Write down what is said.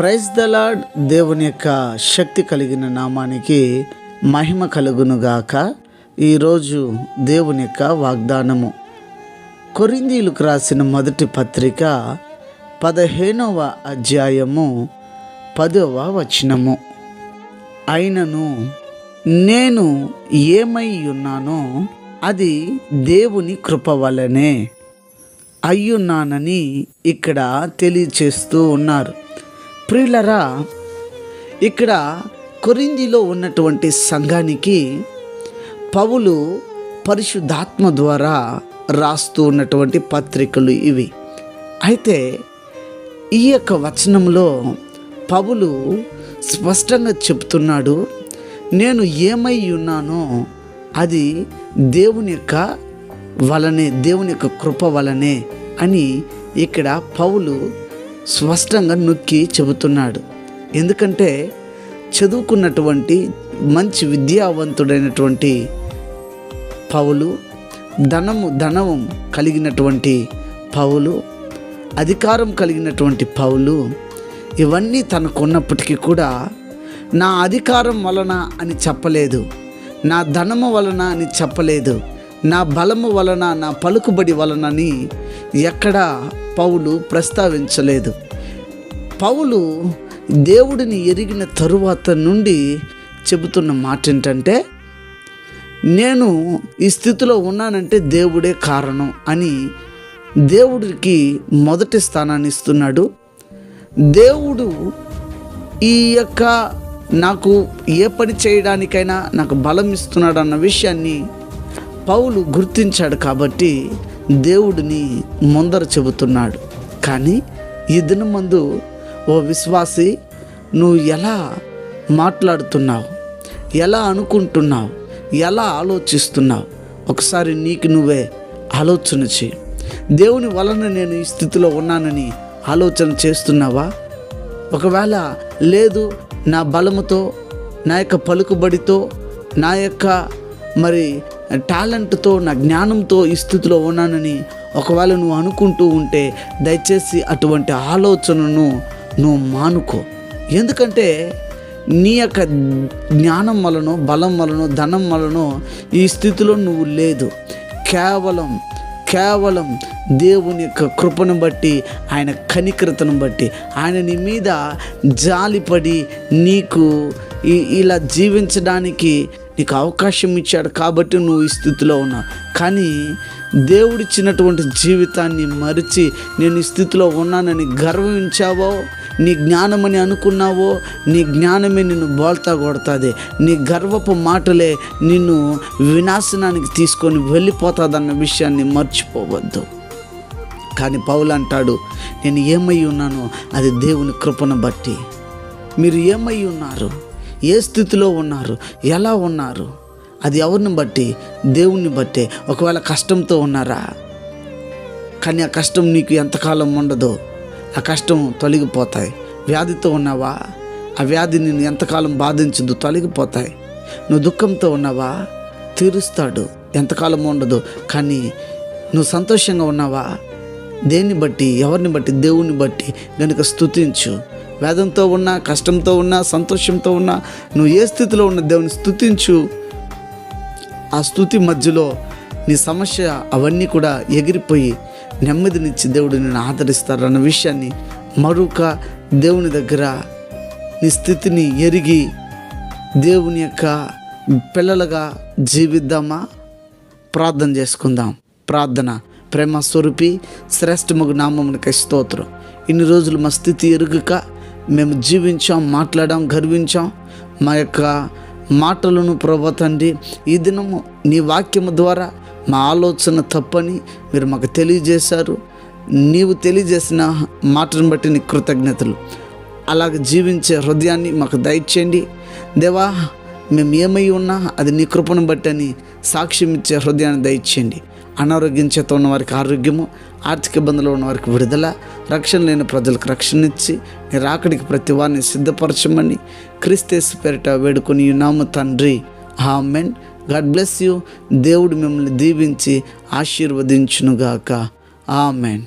Praise the lord దేవుని యొక్క శక్తి కలిగిన నామానికి మహిమ కలుగునుగాక. ఈరోజు దేవుని యొక్క వాగ్దానము. కొరిందీలకు రాసిన మొదటి పత్రిక పదిహేనవ అధ్యాయము పదవ వచనము. అయినను నేను ఏమై ఉన్నానో అది దేవుని కృప వలనే అయ్యున్నానని ఇక్కడ తెలియచేస్తూ ఉన్నారు. ప్రియులరా ఇక్కడ కొరిందిలో ఉన్నటువంటి సంఘానికి పౌలు పరిశుద్ధాత్మ ద్వారా రాస్తూ ఉన్నటువంటి పత్రికలు ఇవి. అయితే ఈ యొక్క వచనంలో పౌలు స్పష్టంగా చెప్తున్నాడు నేను ఏమై ఉన్నానో అది దేవుని యొక్క వలనే దేవుని యొక్క కృప వలనే అని ఇక్కడ పౌలు స్పష్టంగా నొక్కి చెబుతున్నాడు. ఎందుకంటే చదువుకున్నటువంటి మంచి విద్యావంతుడైనటువంటి పౌలు ధనము ధనం కలిగినటువంటి పౌలు అధికారం కలిగినటువంటి పౌలు ఇవన్నీ తనకున్నప్పటికీ కూడా నా అధికారం వలన అని చెప్పలేదు నా ధనము వలన అని చెప్పలేదు నా బలము వలన నా పలుకుబడి వలనని ఎక్కడా పౌలు ప్రస్తావించలేదు. పౌలు దేవుడిని ఎరిగిన తరువాత నుండి చెబుతున్న మాట ఏంటంటే నేను ఈ స్థితిలో ఉన్నానంటే దేవుడే కారణం అని దేవుడికి మొదటి స్థానాన్ని ఇస్తున్నాడు. దేవుడు ఈ యొక్క నాకు ఏ పని చేయడానికైనా నాకు బలం ఇస్తున్నాడు అన్న విషయాన్ని పౌలు గుర్తించాడు కాబట్టి దేవుడిని ముందర చెబుతున్నాడు. కానీ ఈ దినమందు ఓ విశ్వాసి నువ్వు ఎలా మాట్లాడుతున్నావు? ఎలా అనుకుంటున్నావు? ఎలా ఆలోచిస్తున్నావు? ఒకసారి నీకు నువ్వే ఆలోచన చేయి. దేవుని వలన నేను ఈ స్థితిలో ఉన్నానని ఆలోచన చేస్తున్నావా? ఒకవేళ లేదు నా బలముతో నా యొక్క పలుకుబడితో నా యొక్క మరి టాలెంట్తో నా జ్ఞానంతో ఈ స్థితిలో ఉన్నానని ఒకవేళ నువ్వు అనుకుంటూ ఉంటే దయచేసి అటువంటి ఆలోచనను నువ్వు మానుకో. ఎందుకంటే నీ యొక్క జ్ఞానం వలన బలం వలన ధనం వలనో ఈ స్థితిలో నువ్వు లేదు. కేవలం కేవలం దేవుని యొక్క కృపను బట్టి ఆయన కనికృతను బట్టి ఆయన నీ మీద జాలిపడి నీకు ఇలా జీవించడానికి నీకు అవకాశం ఇచ్చాడు కాబట్టి నువ్వు ఈ స్థితిలో ఉన్నావు. కానీ దేవుడిచ్చినటువంటి జీవితాన్ని మరిచి నేను ఈ స్థితిలో ఉన్నానని గర్వించావో నీ జ్ఞానమని అనుకున్నావో నీ జ్ఞానమే నిన్ను బోల్తా కొడుతుంది. నీ గర్వపు మాటలే నిన్ను వినాశనానికి తీసుకొని వెళ్ళిపోతుందన్న విషయాన్ని మర్చిపోవద్దు. కానీ పౌలు అంటాడు నేను ఏమై ఉన్నానో అది దేవుని కృపను బట్టి. మీరు ఏమై ఉన్నారు? ఏ స్థితిలో ఉన్నారు? ఎలా ఉన్నారు? అది ఎవరిని బట్టి? దేవుణ్ణి బట్టే. ఒకవేళ కష్టంతో ఉన్నారా? కానీ ఆ కష్టం నీకు ఎంతకాలం ఉండదో. ఆ కష్టం తొలగిపోతాయి. వ్యాధితో ఉన్నావా? ఆ వ్యాధి నిన్ను ఎంతకాలం బాధించదు? తొలగిపోతాయి. నువ్వు దుఃఖంతో ఉన్నావా? తీరుస్తాడు. ఎంతకాలం ఉండదు. కానీ నువ్వు సంతోషంగా ఉన్నావా? దేన్ని బట్టి? ఎవరిని బట్టి? దేవుని బట్టి గనుక స్తుతించు. వేదంతో ఉన్నా కష్టంతో ఉన్నా సంతోషంతో ఉన్నా నువ్వు ఏ స్థితిలో ఉన్న దేవుని స్థుతించు ఆ స్థుతి మధ్యలో నీ సమస్య అవన్నీ కూడా ఎగిరిపోయి నెమ్మదినిచ్చి దేవుడు ఆదరిస్తారు ఆదరిస్తారన్న విషయాన్ని మరొక దేవుని దగ్గర నీ స్థితిని ఎరిగి దేవుని యొక్క పిల్లలుగా జీవిద్దామా? ప్రార్థన చేసుకుందాం. ప్రార్థన ప్రేమ స్వరూపి శ్రేష్టమగు నామమునికై స్తోత్రం. ఇన్ని రోజులు మా స్థితి ఎరుగక మేము జీవించాం మాట్లాడాం గర్వించాం. మా యొక్క మాటలను ప్రభా తండ్రి ఈ దినము నీ వాక్యము ద్వారా మా ఆలోచన తప్పని మీరు మాకు తెలియజేశారు. నీవు తెలియజేసిన మాటను బట్టి నీ కృతజ్ఞతలు. అలాగ జీవించే హృదయాన్ని మాకు దయచేయండి. దేవా మేము ఏమై ఉన్నా అది నీ కృపను బట్టి అని సాక్ష్యం ఇచ్చే హృదయాన్ని దయచేయండి. అనారోగ్యం చేత ఉన్న వారికి ఆరోగ్యము ఆర్థిక ఇబ్బందులు ఉన్న వారికి విడుదల రక్షణ లేని ప్రజలకు రక్షణ ఇచ్చి నీ రాకడికి ప్రతి వారిని సిద్ధపరచమని క్రీస్తేసు పేరిట వేడుకొని నామ తండ్రి. ఆమెన్. God bless you. దేవుడు మిమ్మల్ని దీవించి ఆశీర్వదించునుగాక. ఆమెన్.